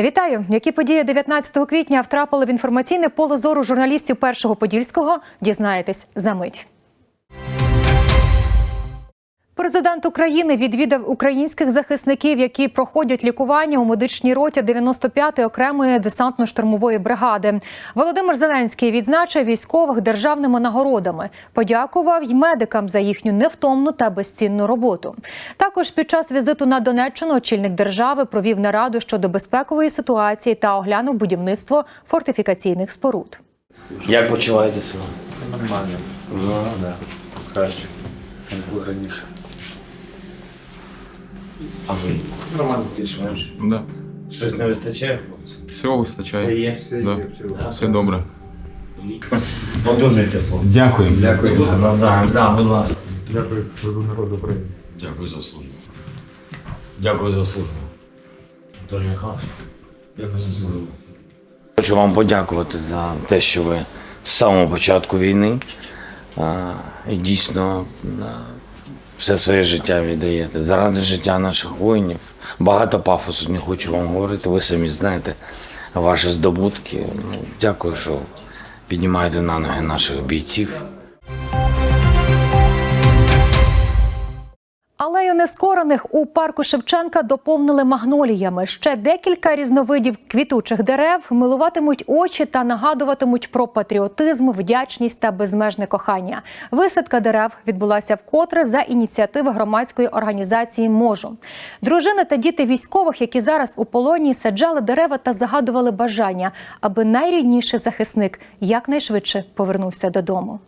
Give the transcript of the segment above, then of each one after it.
Вітаю! Які події 19 квітня втрапили в інформаційне поле зору журналістів першого подільського? Дізнаєтесь за мить. Президент України відвідав українських захисників, які проходять лікування у медичній роті 95-ї окремої десантно-штурмової бригади. Володимир Зеленський відзначив військових державними нагородами, подякував й медикам за їхню невтомну та безцінну роботу. Також під час візиту на Донеччину очільник держави провів нараду щодо безпекової ситуації та оглянув будівництво фортифікаційних споруд. Як почуваєте себе? Нормально. Ну, Да. Краще, ніж було раніше. А ви? Нормально більш-менш. Да. Щось не вистачає, хлопці? Всього вистачає. Є? Все Да. є, все є. Все добре. Одужуйте, хлопці. Дякую. Дякую. Навзаєм. Да, будь ласка. Дякую, Службу народу України. Дякую за службу. Дякую за службу. Анатолій Михайлович, дякую за службу. Хочу вам подякувати за те, що ви з самого початку війни а, і дійсно а, все своє життя віддаєте заради життя наших воїнів. Багато пафосу не хочу вам говорити. Ви самі знаєте ваші здобутки. Ну, дякую, що піднімаєте на ноги наших бійців. Алею у парку Шевченка доповнили магноліями. Ще декілька різновидів квітучих дерев милуватимуть очі та нагадуватимуть про патріотизм, вдячність та безмежне кохання. Висадка дерев відбулася вкотре за ініціативи громадської організації Можу. Дружини та діти військових, які зараз у полоні, саджали дерева та загадували бажання, аби найрідніший захисник якнайшвидше повернувся додому.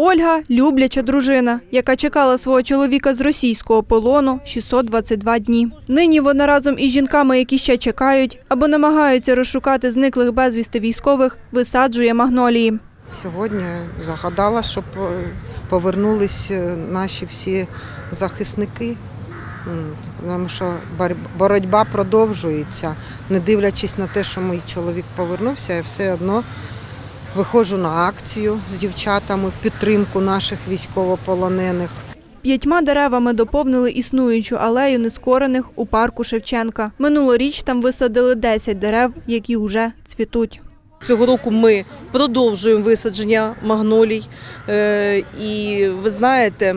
Ольга любляча дружина, яка чекала свого чоловіка з російського полону 622 дні. Нині вона разом із жінками, які ще чекають або намагаються розшукати зниклих безвісти військових, висаджує магнолії. Сьогодні загадала, щоб е, повернулись е, наші всі захисники, тому що боротьба продовжується. Не дивлячись на те, що мій чоловік повернувся, я все одно виходжу на акцію з дівчатами в підтримку наших військовополонених. П'ятьма деревами доповнили існуючу алею нескорених у парку Шевченка. Минулоріч там висадили 10 дерев, які вже цвітуть. Цього року ми продовжуємо висадження магнолій. Е, І ви знаєте,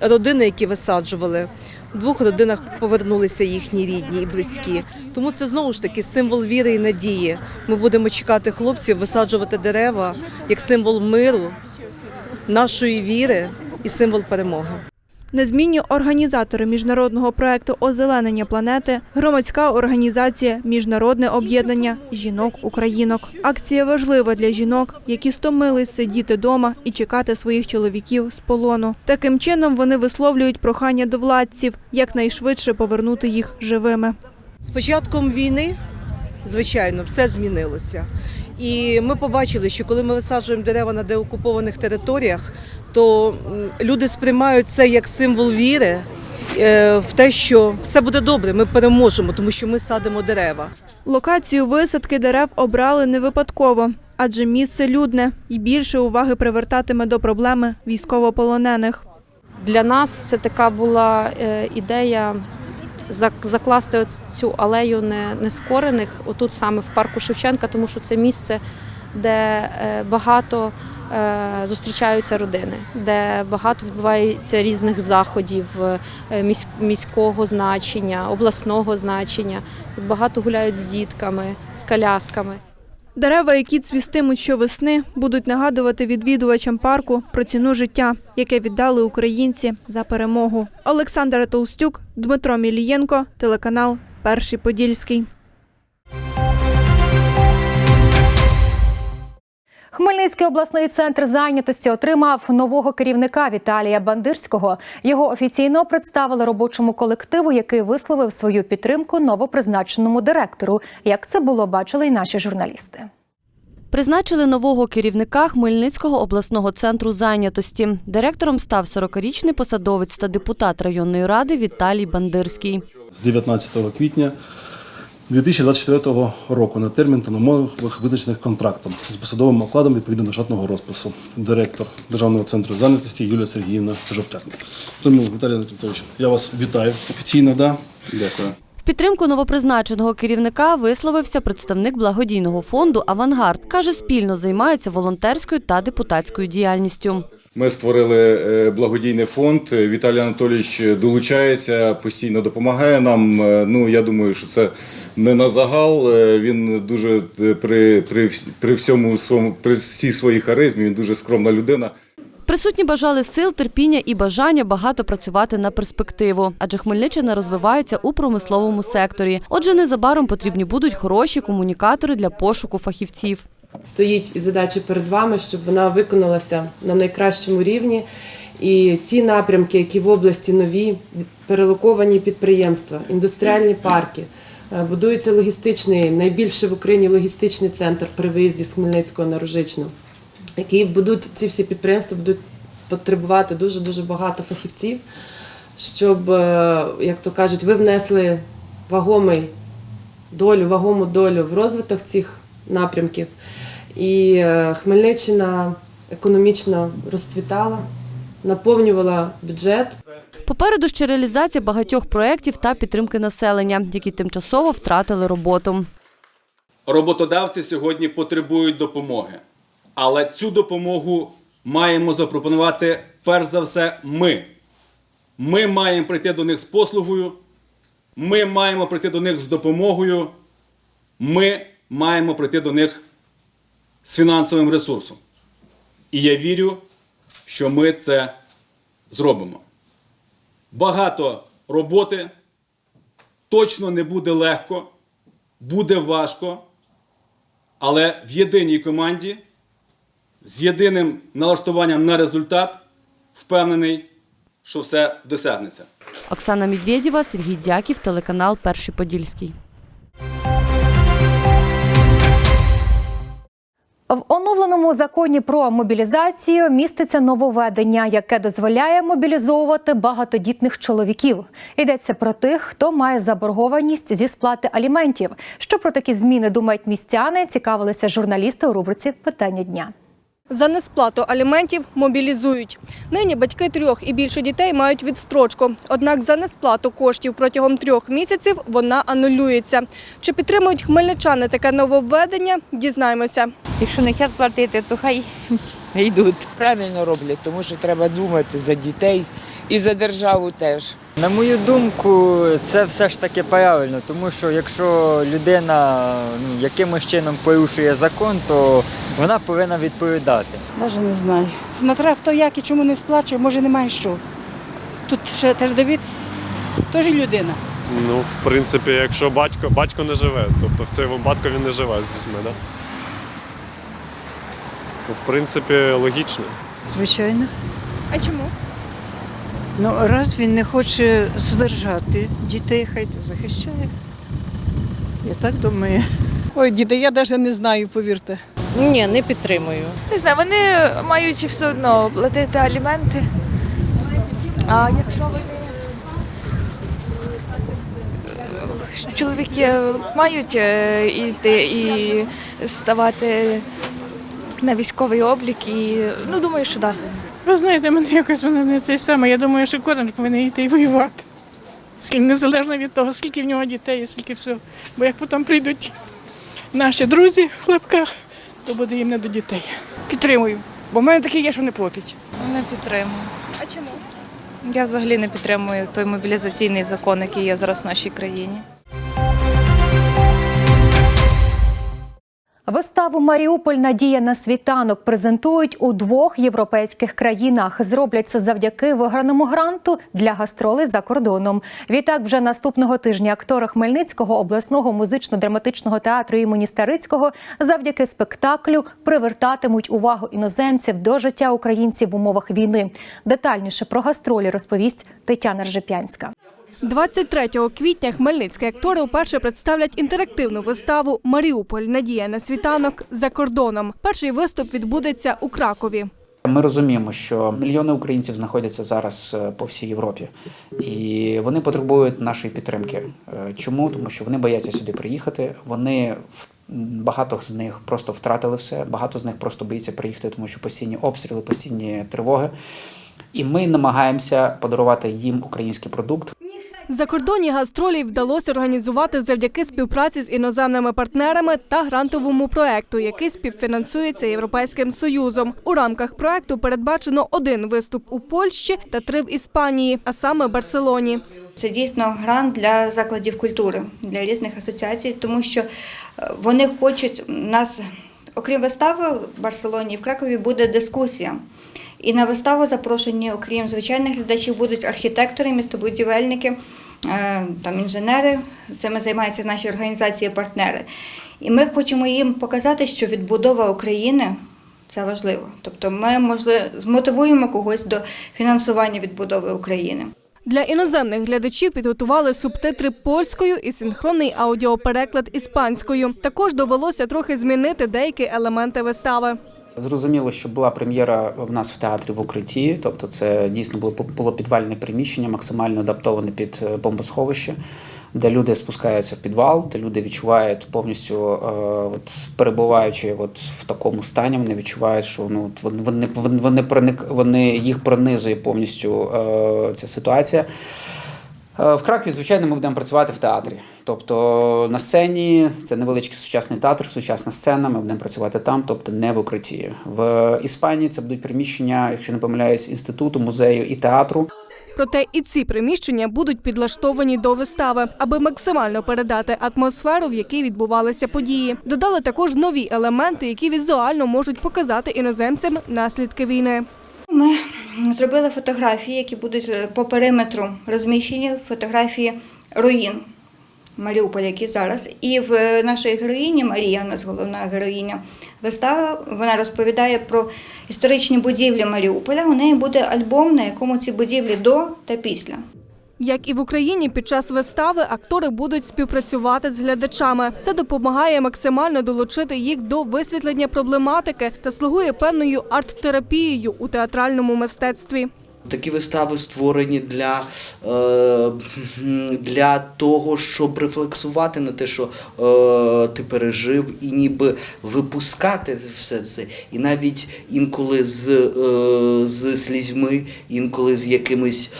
родини, які висаджували, в двох родинах повернулися їхні рідні і близькі. Тому це знову ж таки символ віри і надії. Ми будемо чекати хлопців, висаджувати дерева як символ миру, нашої віри і символ перемоги. Незмінні організатори міжнародного проекту озеленення планети, громадська організація Міжнародне об'єднання жінок-українок. Акція важлива для жінок, які стомились сидіти вдома і чекати своїх чоловіків з полону. Таким чином вони висловлюють прохання до владців якнайшвидше повернути їх живими. З початком війни, звичайно, все змінилося. І ми побачили, що коли ми висаджуємо дерева на деокупованих територіях, то люди сприймають це як символ віри е, в те, що все буде добре, ми переможемо, тому що ми садимо дерева. Локацію висадки дерев обрали не випадково, адже місце людне і більше уваги привертатиме до проблеми військовополонених. Для нас це така була е, ідея закласти цю алею не- нескорених отут саме в парку Шевченка, тому що це місце, де е, багато е, зустрічаються родини, де багато відбувається різних заходів е, міського значення, обласного значення. Багато гуляють з дітками, з колясками. Дерева, які цвістимуть щовесни, будуть нагадувати відвідувачам парку про ціну життя, яке віддали українці за перемогу. Олександра Толстюк, Дмитро Мілієнко, телеканал Перший Подільський. Хмельницький обласний центр зайнятості отримав нового керівника Віталія Бандирського. Його офіційно представили робочому колективу, який висловив свою підтримку новопризначеному директору. Як це було бачили й наші журналісти. Призначили нового керівника Хмельницького обласного центру зайнятості. Директором став 40-річний посадовець та депутат районної ради Віталій Бандирський. з 19 квітня 2024 року на термін та на умовах визначених контрактом з посадовим окладом відповідно до штатного розпису. Директор Державного центру зайнятості Юлія Сергіївна Жовтяк. Тому, Віталій Анатолійович, я вас вітаю офіційно, да? Дякую. підтримку новопризначеного керівника висловився представник благодійного фонду Авангард. каже, спільно займається волонтерською та депутатською діяльністю. Ми створили е, благодійний фонд. Віталій Анатолійович долучається, постійно допомагає нам. Е, Ну я думаю, що це не на загал. Е, Він дуже е, при, при, при всьому своєму при всій своїй харизмі. Він дуже скромна людина. Присутні бажали сил, терпіння і бажання багато працювати на перспективу, адже Хмельниччина розвивається у промисловому секторі. Отже, незабаром потрібні будуть хороші комунікатори для пошуку фахівців. стоїть і задача перед вами, щоб вона виконалася на найкращому рівні. І ті напрямки, які в області нові, перелоковані підприємства, індустріальні парки, будується логістичний, найбільший в Україні логістичний центр при виїзді з Хмельницького на Рожичну, які будуть ці всі підприємства будуть потребувати дуже дуже багато фахівців, щоб, е, як то кажуть, ви внесли вагомий долю, вагому долю в розвиток цих напрямків. І е, Хмельниччина економічно розцвітала, наповнювала бюджет. Попереду ще реалізація багатьох проєктів та підтримки населення, які тимчасово втратили роботу. Роботодавці сьогодні потребують допомоги, але цю допомогу маємо запропонувати перш за все ми. Ми маємо прийти до них з послугою, ми маємо прийти до них з допомогою, ми маємо прийти до них з фінансовим ресурсом. І я вірю, що ми це зробимо. Багато роботи точно не буде легко, буде важко. Але в єдиній команді з єдиним налаштуванням на результат впевнений, що все досягнеться. Оксана Медведєва, Сергій Дяків, телеканал Перший Подільський. В оновленому законі про мобілізацію міститься нововведення, яке дозволяє мобілізовувати багатодітних чоловіків. Йдеться про тих, хто має заборгованість зі сплати аліментів. Що про такі зміни думають містяни? Цікавилися журналісти у рубриці Питання дня. За несплату аліментів мобілізують. Нині батьки трьох і більше дітей мають відстрочку. Однак за несплату коштів протягом трьох місяців вона анулюється. Чи підтримують хмельничани таке нововведення? Дізнаємося. Якщо не хочуть платити, то хай йдуть. Правильно роблять, тому що треба думати за дітей і за державу теж. На мою думку, це все ж таки правильно, тому що якщо людина ну, якимось чином порушує закон, то вона повинна відповідати. Навіть не знаю. Смотря хто як і чому не сплачує, може немає що. Тут ще теж дивитися. Теж людина. Ну, в принципі, якщо батько, батько не живе, тобто в цьому випадку він не живе з дітьми, так? Да? В принципі, логічно. Звичайно. А чому? Ну, раз він не хоче здержати дітей, хай то захищає. Я так думаю. Ой, діти, я навіть не знаю, повірте. Ні, не підтримую. Не знаю, вони мають все одно платити аліменти. А якщо вони чоловіки мають е, йти і ставати на військовий облік, і ну думаю, що так. Ви знаєте, мене якось воно не це саме. Я думаю, що кожен повинен йти і воювати. Незалежно від того, скільки в нього дітей і скільки всього. Бо як потім прийдуть наші друзі в хлопках, то буде їм не до дітей. Підтримую. Бо в мене такі є, що не платять. Не підтримую. А чому? Я взагалі не підтримую той мобілізаційний закон, який є зараз в нашій країні. Виставу Маріуполь Надія на світанок презентують у двох європейських країнах. Зроблять це завдяки виграному гранту для гастролей за кордоном. Відтак, вже наступного тижня актори Хмельницького обласного музично-драматичного театру імені Старицького завдяки спектаклю привертатимуть увагу іноземців до життя українців в умовах війни. Детальніше про гастролі розповість Тетяна Ржепянська. 23 квітня хмельницькі актори вперше представлять інтерактивну виставу Маріуполь. Надія на світанок за кордоном. Перший виступ відбудеться у Кракові. Ми розуміємо, що мільйони українців знаходяться зараз е, по всій Європі, і вони потребують нашої підтримки. Е, Чому? Тому що вони бояться сюди приїхати. Вони багато з них просто втратили все, багато з них просто боїться приїхати, тому що постійні обстріли, постійні тривоги. І ми намагаємося подарувати їм український продукт. Закордонні гастролі вдалося організувати завдяки співпраці з іноземними партнерами та грантовому проекту, який співфінансується Європейським Союзом. У рамках проекту передбачено один виступ у Польщі та три в Іспанії, а саме Барселоні. Це дійсно грант для закладів культури, для різних асоціацій, тому що е, вони хочуть нас, окрім вистави в Барселоні, в Кракові буде дискусія. І на виставу запрошені, окрім звичайних глядачів, будуть архітектори, містобудівельники, е, там інженери. Цими займаються наші організації-партнери. І ми хочемо їм показати, що відбудова України це важливо. Тобто ми можливо змотивуємо когось до фінансування відбудови України. Для іноземних глядачів підготували субтитри польською і синхронний аудіопереклад іспанською. Також довелося трохи змінити деякі елементи вистави. Зрозуміло, що була прем'єра в нас в театрі в укритті, тобто це дійсно було було підвальне приміщення, максимально адаптоване під е, бомбосховище, де люди спускаються в підвал, де люди відчувають повністю, е, от, перебуваючи от в такому стані, вони відчувають, що ну вони вони проник вони їх пронизує повністю е, ця ситуація. Е, В Кракові, звичайно, ми будемо працювати в театрі. Тобто на сцені це невеличкий сучасний театр, сучасна сцена. Ми будемо працювати там, тобто не в укритті. В Іспанії це будуть приміщення, якщо не помиляюсь, інституту, музею і театру. Проте і ці приміщення будуть підлаштовані до вистави, аби максимально передати атмосферу, в якій відбувалися події. Додали також нові елементи, які візуально можуть показати іноземцям наслідки війни. Ми зробили фотографії, які будуть е, по периметру розміщені, фотографії руїн Маріуполя, які зараз. І в нашій героїні Марія, у нас головна героїня вистави, вона розповідає про історичні будівлі Маріуполя. У неї буде альбом, на якому ці будівлі до та після. Як і в Україні, під час вистави актори будуть співпрацювати з глядачами. Це допомагає максимально долучити їх до висвітлення проблематики та слугує певною арт-терапією у театральному мистецтві. Такі вистави створені для, е, для того, щоб рефлексувати на те, що е, ти пережив, і ніби випускати все це. І навіть інколи з, е, з слізьми, інколи з якимись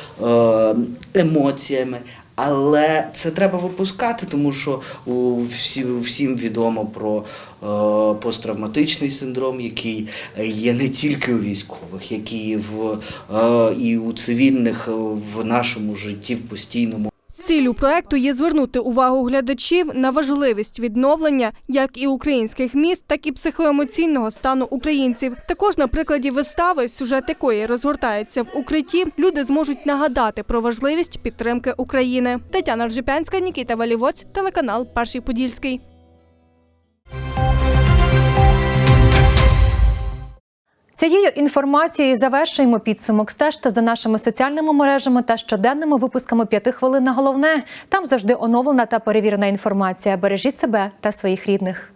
емоціями. Але це треба випускати, тому що у всі, всім відомо про е, посттравматичний синдром, який є не тільки у військових, який в, е, і у цивільних в нашому житті в постійному. Ціллю проекту є звернути увагу глядачів на важливість відновлення як і українських міст, так і психоемоційного стану українців. Також на прикладі вистави, сюжет якої розгортається в укритті, люди зможуть нагадати про важливість підтримки України. Тетяна Ржепянська, Нікіта Валівоць, телеканал Перший Подільський. Цією інформацією завершуємо підсумок. Стежте за нашими соціальними мережами та щоденними випусками п'яти хвилин на головне. Там завжди оновлена та перевірена інформація. Бережіть себе та своїх рідних.